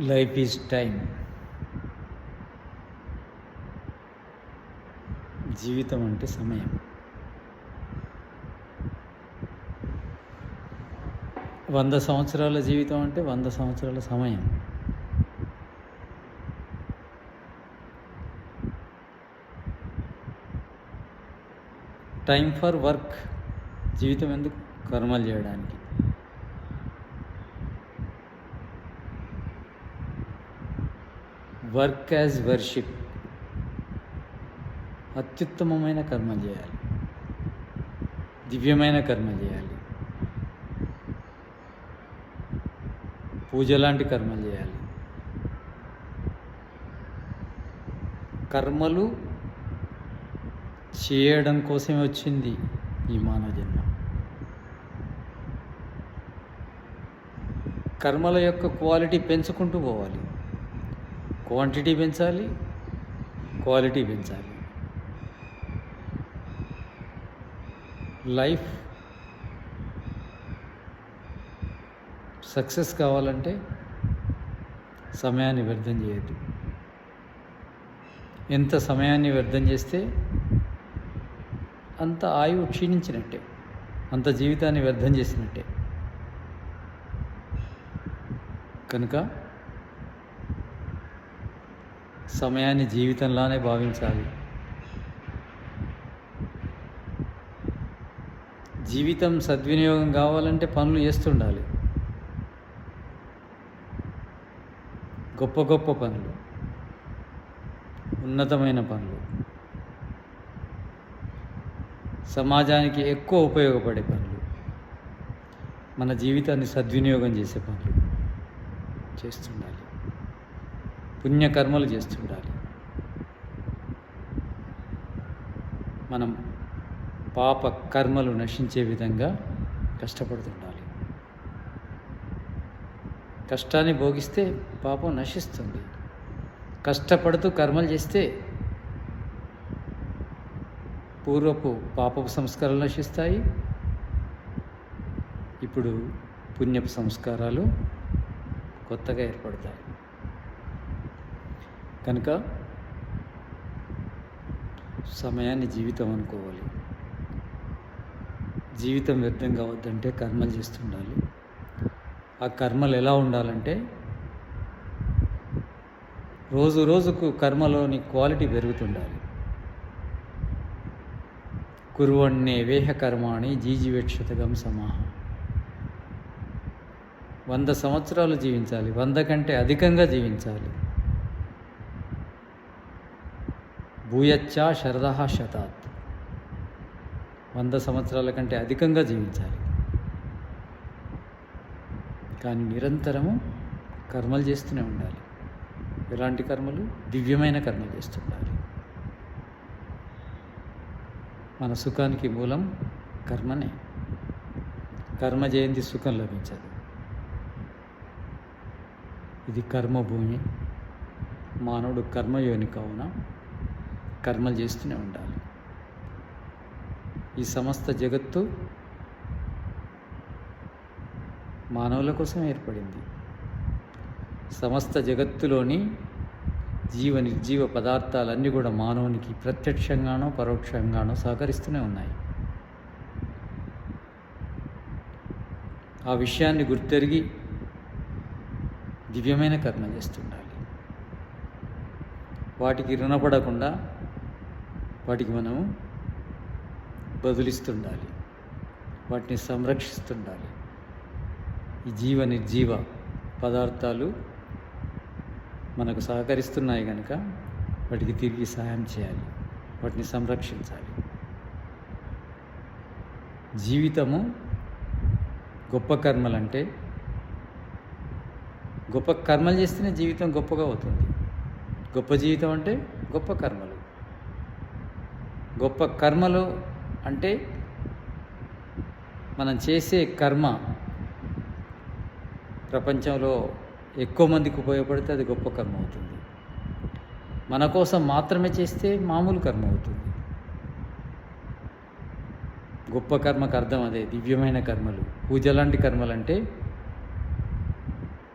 Life is time జీవితం అంటే సమయం. వంద సంవత్సరాల జీవితం అంటే వంద సంవత్సరాల సమయం. టైం ఫర్ వర్క్ జీవితం ఎందుకు? కర్మలు చేయడానికి. Work as worship. అత్యుత్తమమైన కర్మలు చేయాలి. దివ్యమైన కర్మలు చేయాలి. పూజ లాంటి కర్మలు చేయాలి. కర్మలు చేయడం కోసమే వచ్చింది ఈ మానవ జన్మ. కర్మల యొక్క క్వాలిటీ పెంచుకుంటూ పోవాలి. క్వాంటిటీ పెంచాలి క్వాలిటీ పెంచాలి. లైఫ్ సక్సెస్ కావాలంటే సమయాన్ని వ్యర్థం చేయొద్దు. ఎంత సమయాన్ని వ్యర్థం చేస్తే అంత ఆయువు క్షీణించినట్టే అంత జీవితాన్ని వ్యర్థం చేసినట్టే. కనుక సమయాన్ని జీవితంలానే భావించాలి. జీవితం సద్వినియోగం కావాలంటే పనులు చేస్తుండాలి. గొప్ప గొప్ప పనులు ఉన్నతమైన పనులు. సమాజానికి ఎక్కువ ఉపయోగపడే పనులు. మన జీవితాన్ని సద్వినియోగం చేసే పనులు చేస్తుండాలి. పుణ్యకర్మలు చేస్తుండాలి మనం పాప కర్మలు నశించే విధంగా కష్టపడుతుండాలి. కష్టాన్ని భోగిస్తే పాపం నశిస్తుంది. కష్టపడుతూ కర్మలు చేస్తే పూర్వపు పాపపు సంస్కారాలు నశిస్తాయి. ఇప్పుడు పుణ్యపు సంస్కారాలు కొత్తగా ఏర్పడతాయి. కనుక సమయాన్ని జీవితం అనుకోవాలి. జీవితం వ్యర్థం కావద్దంటే కర్మలు చేస్తుండాలి. ఆ కర్మలు ఎలా ఉండాలంటే రోజు రోజుకు కర్మలోని క్వాలిటీ పెరుగుతుండాలి. కురువణ్ణే వేహ కర్మాణి జీజీవేక్షతగం సమాహ. వంద సంవత్సరాలు జీవించాలి వంద కంటే అధికంగా జీవించాలి. భూయచ్చ శరద శతాత్. వంద సంవత్సరాల కంటే అధికంగా జీవించాలి. కానీ నిరంతరము కర్మలు చేస్తూనే ఉండాలి. ఎలాంటి కర్మలు? దివ్యమైన కర్మలు చేస్తుండాలి మన సుఖానికి మూలం కర్మనే. కర్మ జయంతి సుఖం లభించదు. ఇది కర్మభూమి. మానవుడు కర్మయోని కావున కర్మలు చేస్తూనే ఉండాలి. ఈ సమస్త జగత్తు మానవుల కోసం ఏర్పడింది. సమస్త జగత్తులోని జీవ నిర్జీవ పదార్థాలన్నీ కూడా మానవునికి ప్రత్యక్షంగానో పరోక్షంగానో సహకరిస్తూనే ఉన్నాయి. ఆ విషయాన్ని గుర్తెరిగి దివ్యమైన కర్మ చేస్తుండాలి. వాటికి రుణపడకుండా వాటికి మనము బదులిస్తుండాలి. వాటిని సంరక్షిస్తుండాలి. ఈ జీవ నిర్జీవ పదార్థాలు మనకు సహకరిస్తున్నాయి కనుక వాటికి తిరిగి సహాయం చేయాలి. వాటిని సంరక్షించాలి. జీవితము గొప్ప కర్మలంటే గొప్ప కర్మలు చేస్తేనే జీవితం గొప్పగా అవుతుంది. గొప్ప జీవితం అంటే గొప్ప కర్మలు. గొప్ప కర్మలు అంటే మనం చేసే కర్మ ప్రపంచంలో ఎక్కువ మందికి ఉపయోగపడితే అది గొప్ప కర్మ అవుతుంది. మన కోసం మాత్రమే చేస్తే మామూలు కర్మ అవుతుంది. గొప్ప కర్మకు అర్థం అదే దివ్యమైన కర్మలు. పూజ లాంటి కర్మలు అంటే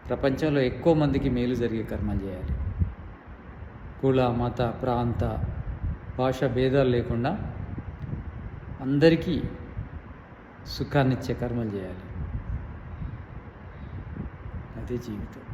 ప్రపంచంలో ఎక్కువ మందికి మేలు జరిగే కర్మ చేయాలి. కుల మత ప్రాంత భాష భేదాలు లేకుండా అందరికీ సుఖాన్నిచ్చే కర్మలు చేయాలి. అదే జీవితం.